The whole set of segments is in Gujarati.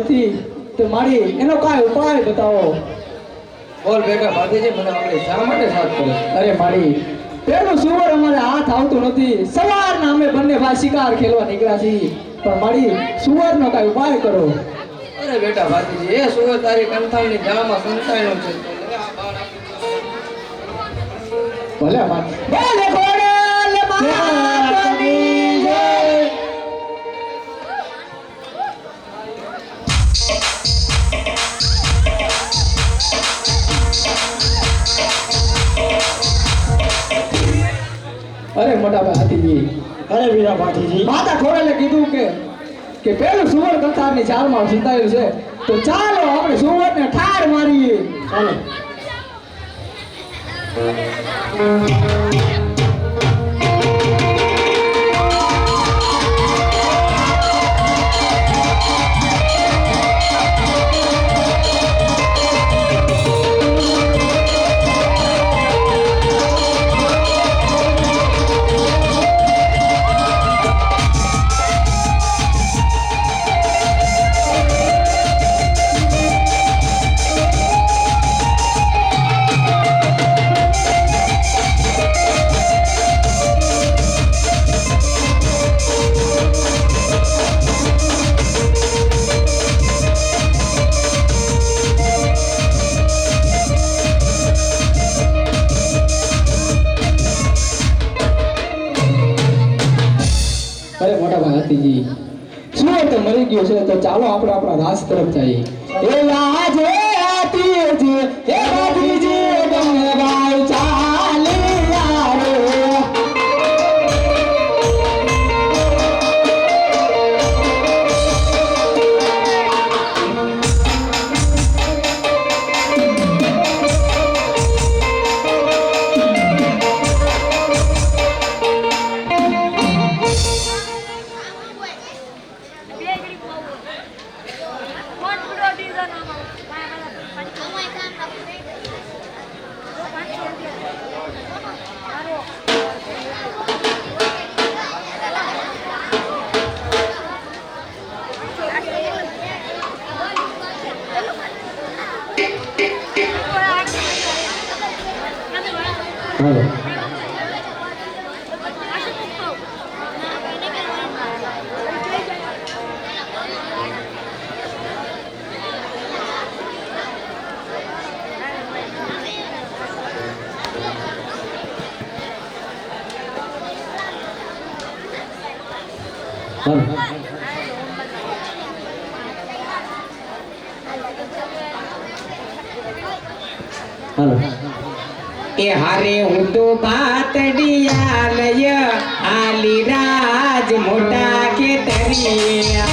નથી તો મારી એનો કાંઈ ઉપાય બતાવો. બોલ બેટા ભાતીજી મને આપણે શા માટે સાથ કરે અરે મારી પેલું સુવર અમારે હાથ આવતું નથી. સવારના અમે બંને ભાઈ શિકાર ખેલવા નીકળ્યા છીએ. પણ મારી સુવરનો કાંઈ ઉપાય કરો. અરે બેટા ભાતીજી એ સુવર તારી કંથાળની જામાં સંતાયેલો છે. ભલે ભલે. અરે મોટા ભાઈ અરે વીરા ભાતીજી. માતા ખોડલે કીધું કે કે પેલું સુવર કંથારની ચાલમાં સંતાયેલું છે તો ચાલો આપણે સુવરને ઠાર મારીએ. ચાલો. ગયો છે તો ચાલો આપણે આપણા રાસ તરફ જઈએ. એ રાજે Vâng. Vâng. Vâng. એ હારે હું તો પાતડિયા લય આલી રાજ મોટા ખેતરી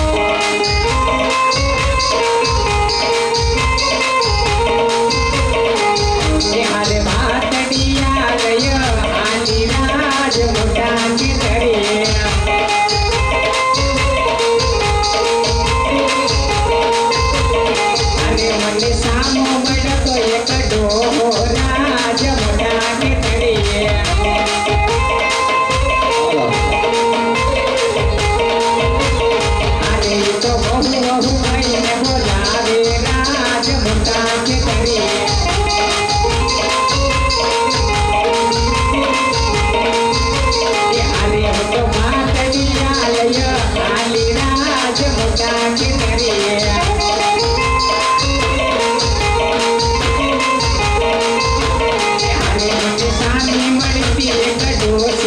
do it.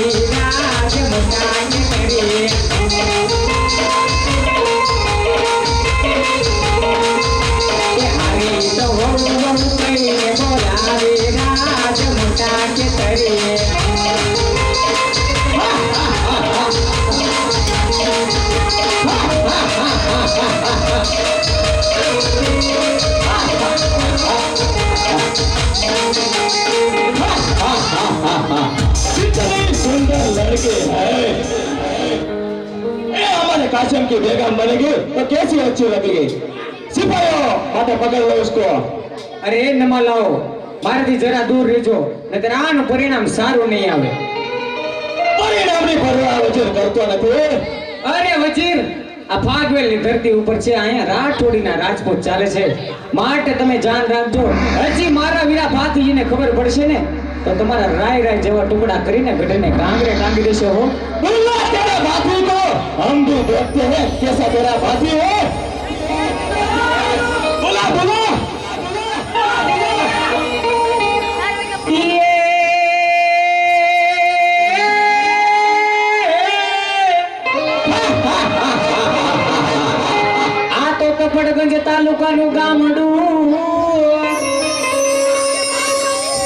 हमारे काशिम की बेगम बनेगी तो कैसी अच्छी लगेगी सिपाहियों हाथे पकड़ लो उसको अरे नमा लाओ મારાથી જરા દૂર રહેજો નહીતર આનું પરિણામ સારું નહીં આવે. પરિણામની પરવા વજીર કરતો નથી. અરે વજીર આ ફાગવેલની ધરતી ઉપર છે અહીંયા રાઠોડીના રાજપૂત ચાલે છે. માટે તમે જાન રાખજો. હજી મારા વીરા ભાતીજીને ખબર પડશે ને? તો તમારા રાય રાય જેવા ટુકડા કરીને ગઢને કાંગરે કાંગી દેશો હો. બુલ્લા તેરા ભાથી કો હમ ભી દેખતે હે કેસા તેરા ભાથી હો. બોલા બોલા. કપડગંજ તાલુકાનું ગામડું.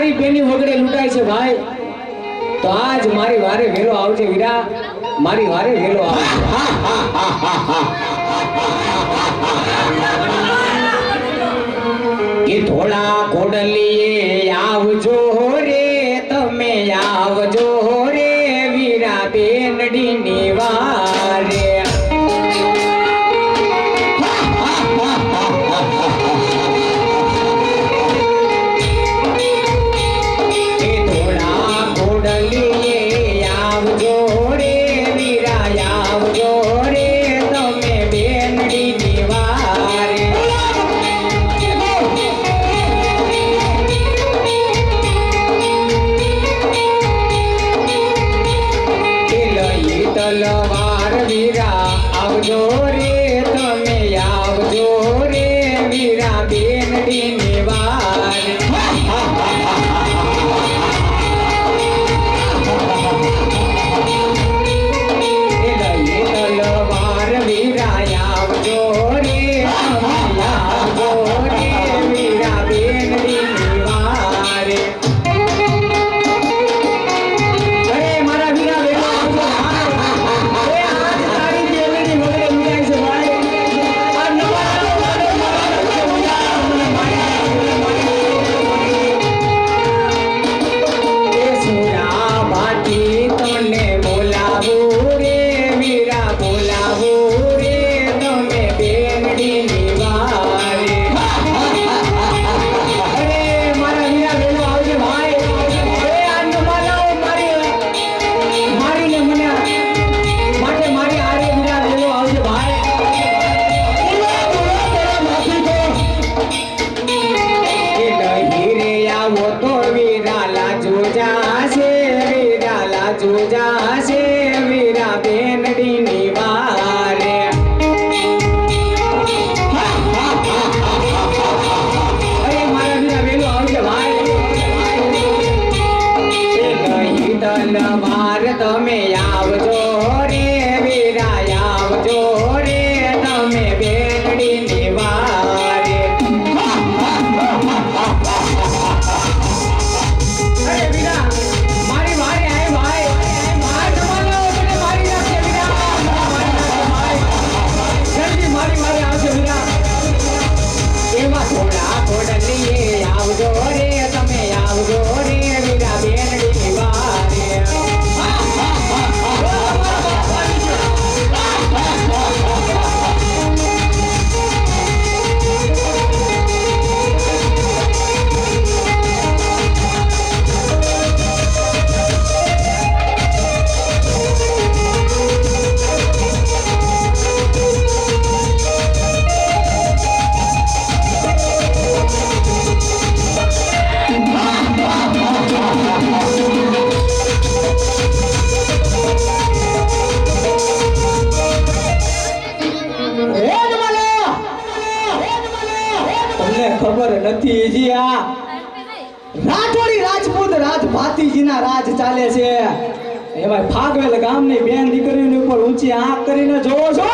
તમારી બેની હોગડે લૂંટાય છે ભાઈ. તો આજ મારી વારે વેલો આવજે વીરા. મારી વારે વેલો આવજે. કે ધોળા કોડલીએ આવજો રે, તમે આવજો રે, વીરા બેનડીની વારે. 美呀不就 ખબર નથી જીયા. રાઠોડી રાજપૂત રાજ ભાતીજીના રાજ ચાલે છે. એવા ફાગવેલ ગામની બેન દીકરીની ઉપર ઊંચી આંખ કરીને જોવો છો.